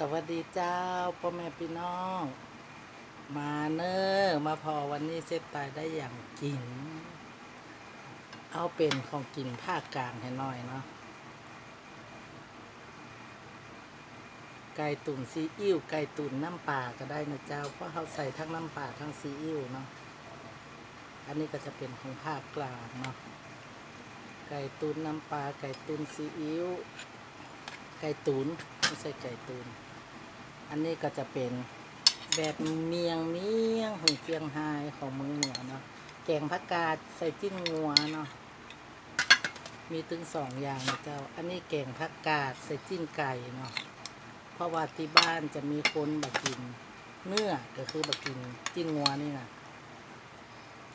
สวัสดีเจ้าพ่อแม่พี่น้อง มาเนอมาพอวันนี้เซตตายได้อย่างกิน เอาเป็นของกินภาคกลางให้น่อยเนาะไก่ตุ๋นซีอิ๊วไก่ตุ๋นน้ำปลาก็ได้นะเจ้าเพราะเขาใส่ทั้งน้ำปลาทั้งซีอิ๊วเนาะอันนี้ก็จะเป็นของภาคกลางเนาะไก่ตุ๋นน้ำปลาไก่ตุ๋นซีอิ๊วไก่ตุนไม่ใช่ไก่ตุน อันนี้ก็จะเป็นแบบเมียงเมียงของเจียงไฮ้ของเมืองเหนือเนาะแกงผักกาดใส่จิ้นงัวเนาะมีถึงสองอย่างนะเจ้า อันนี้แกงผักกาดใส่จิ้นไก่เนาะเพราะว่าที่บ้านจะมีคนบักกินเนื้อก็คือบักกินจิ้นงัวนี่นะ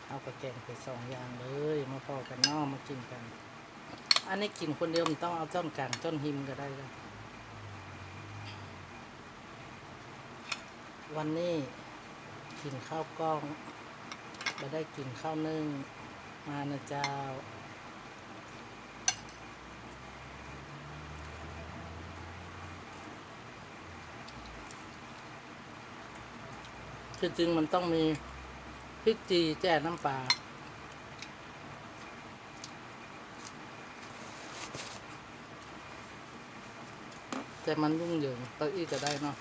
เอากระแกงไปสองอย่างเลยมาพอกันนอกมากินกัน อันนี้กินคนเดียวมันต้องเอาจ้อนกลางจ้อนหิมก็ได้แล้ว วันนี้กินข้าวกล้องมาได้กินข้าวนึ่ง มานะเจ้า คือจริงมันต้องมีพริกจีแจ่น้ำปลาแต่มันยุ่งเหยิงเก้าอี้ก็ได้เนาะ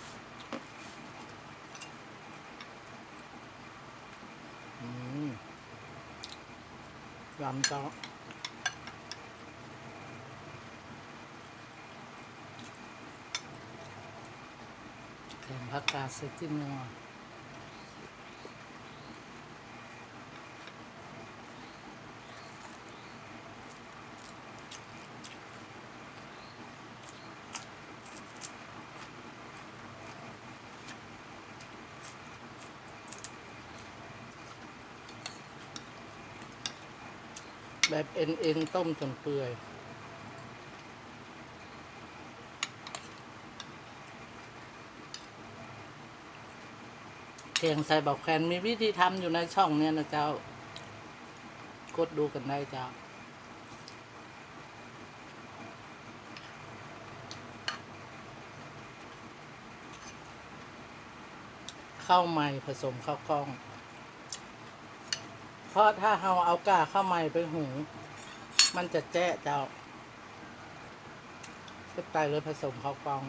อืม ยำเจ้าแถมผักกาดใส่จิ้มนัว แบบเอ็นเอ็นต้มจนเปื่อยแกงใส่บอกแคนมีวิธีทำอยู่ในช่องเนี่ยนะเจ้า กดดูกันได้เจ้า ข้าวใหม่ผสมข้าวกล้อง เพราะถ้าเราเอากาเข้าวใหม่ไปหุงมันจะแจ้เจ้าก็ตายเลยผสมข้าวกล้อง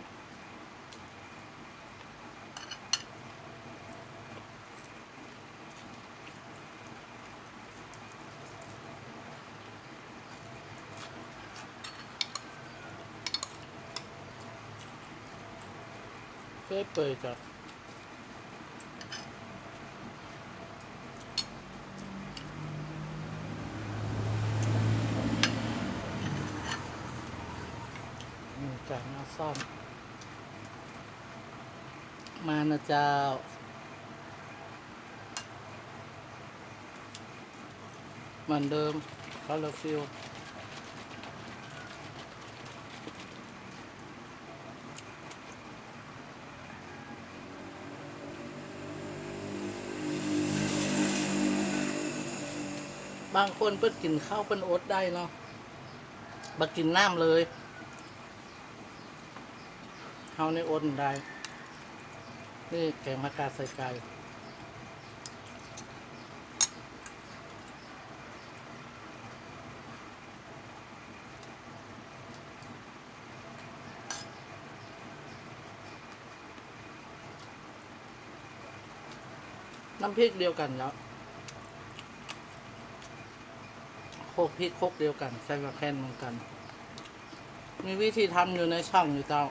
เพื่อเปิดกับมีการเอา ซ่อม มานะเจ้า เหมือนเดิมคอลฟิลบางคนเพิ่นกินข้าวเพิ่นอดได้เนาะบักินน้ำเลยาในอดได้ นี่แกงผักาใส่ไก่น้ำพริกเดียวกันแล้วโคกพริกโคกเดียวกันใส่กระแคนเหมือนกัน มีวิธีทำอยู่ในช่องอยู่เจ้า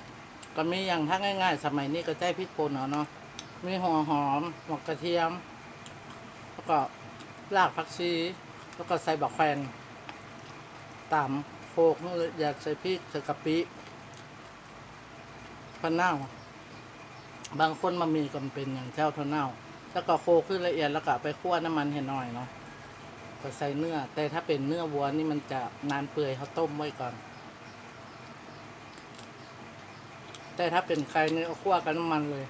ก็มีอย่างถ้าง่าย ๆ สมัยนี้ก็ใช้พริกป่นเอาเนาะมีหัวหอมหัวกระเทียม แล้วก็รากผักชี แล้วก็ใส่บักแควนตำโคกอยากใส่พริกใส่กะปิพันเน่าบางคนมามีก็เป็นอย่างเจ้าทนเน่า แล้วก็โคขึ้นละเอียดแล้วก็ไปคั่วน้ำมันให้หน่อยเนาะก็ใส่เนื้อ แต่ถ้าเป็นเนื้อวัวนี่มันจะนานเปื่อยเขาต้มไว้ก่อน แต่ถ้าเป็นไก่เนี่ยเอาคั่วกับน้ำมันเลย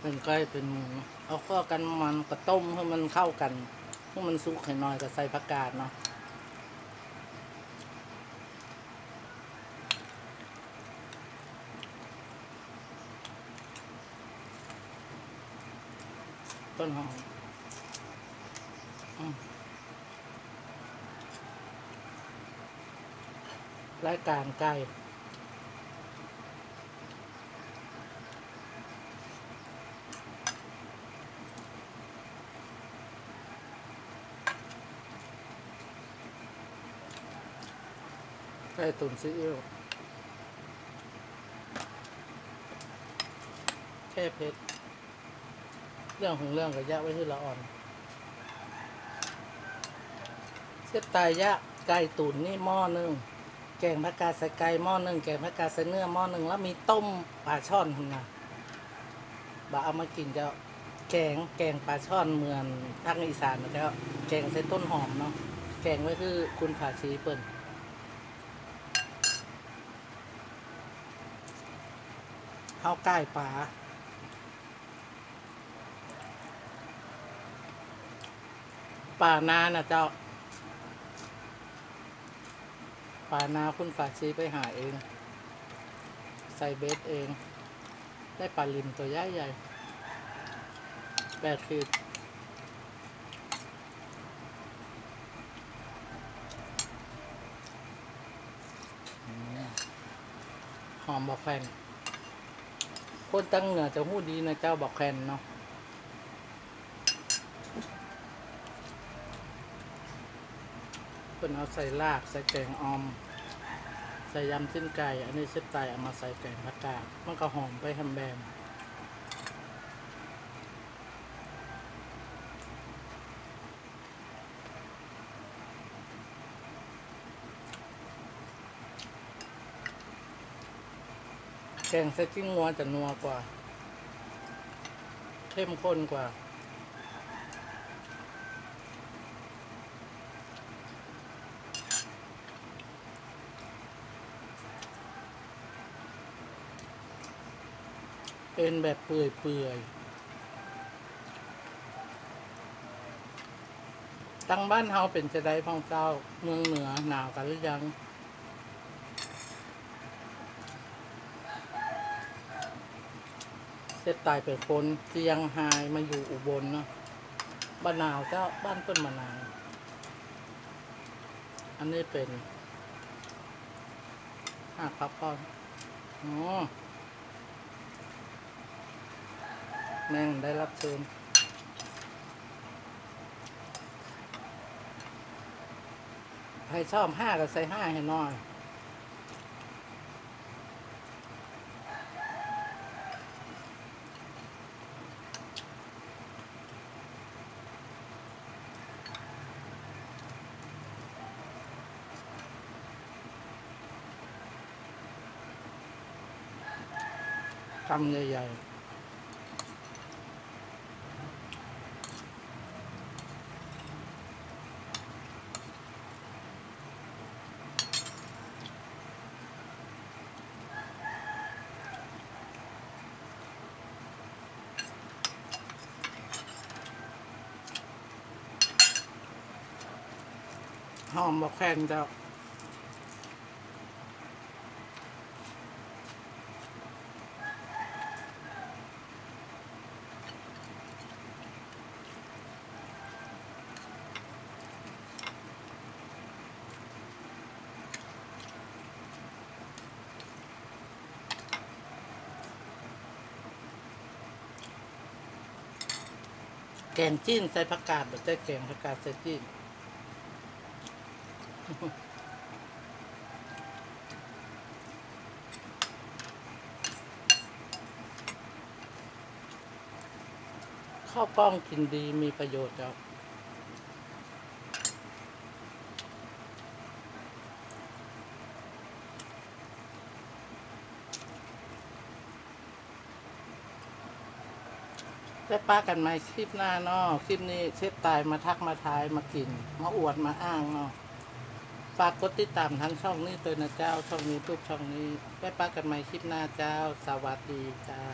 เป็นไก่เป็นหมูเอาคั่วกันมันก็ต้มให้มันเข้ากันให้มันสุกให้น้อยก็ใส่ผักกาดเนาะต้นหอม รายการไก่ไก่ตุ๋นซีอิ๊วแค่เพชรเรื่องของเรื่องกับยะไว้ที่ละอ่อนเส้นตายยะไก่ตุ๋นนี่หม้อหนึ่ง แกงผักกาดใส่ไก่หม้อหนึ่งแกงผักกาดใส่เนื้อหม้อหนึ่งแล้วมีต้มปลาช่อนนะบาเอามากินจะแกงแกงปลาช่อนเมืองภาคอีสานนะเจ้าแกงใส่ต้นหอมเนาะแกงไว้คือคุณผาชีเปิ้นข้าวไก่ปลาป่านานะเจ้า ป่านาคุณฝาชีไปหาเอง ใส่เบสเอง ได้ปลาลิมตัวใหญ่ใหญ่แปดขีดอืมหอมบอกแคนคนตั้งเหนือจะหู้ดีนะเจ้าบอกแคนเนาะ เพิ่นเอาใส่ลากใส่แกงออม ใส่ยำชิ้นไก่ อันนี้เช็ดไตเอามาใส่แกงผักกาดมันก็หอมไปทำแบมแกงใส่จิ้งงัวจะนัวกว่า เข้มข้นกว่า เป็นแบบเปื่อยเปื่อยๆตั้งบ้านเฮาเป็นจะได้พ่องเจ้าเมืองเหนือหนาวกันหรือยังเสร็จตายไปคนเจียงไฮมาอยู่อุบลเนาะบ้านหนาวเจ้าบ้านต้นมะนาวอันนี้เป็นหากพับก่อนอ๋อ แม่งได้รับเชิญใครชอบห้าก็ใส่ห้าให้หน่อยคำใหญ่ๆ หอมบอกแคนเจ้แกงจิ้นใส่ผักกาดแบบใส่แกงผักกาดใส่จิ้น ข้าวกล้องกินดีมีประโยชน์ครับได้ป้ากันไหมคลิปหน้าเนาะคลิปนี้เชฟตายมาทักมาทายมากิน มาอวดมาอ้างเนาะฝากกดติดตามทั้งช่องนี้ตัวนะเจ้าช่องนี้ทุกช่องนี้ได้ป้ากันไหมคลิปหน้าเจ้า สวัสดีเจ้า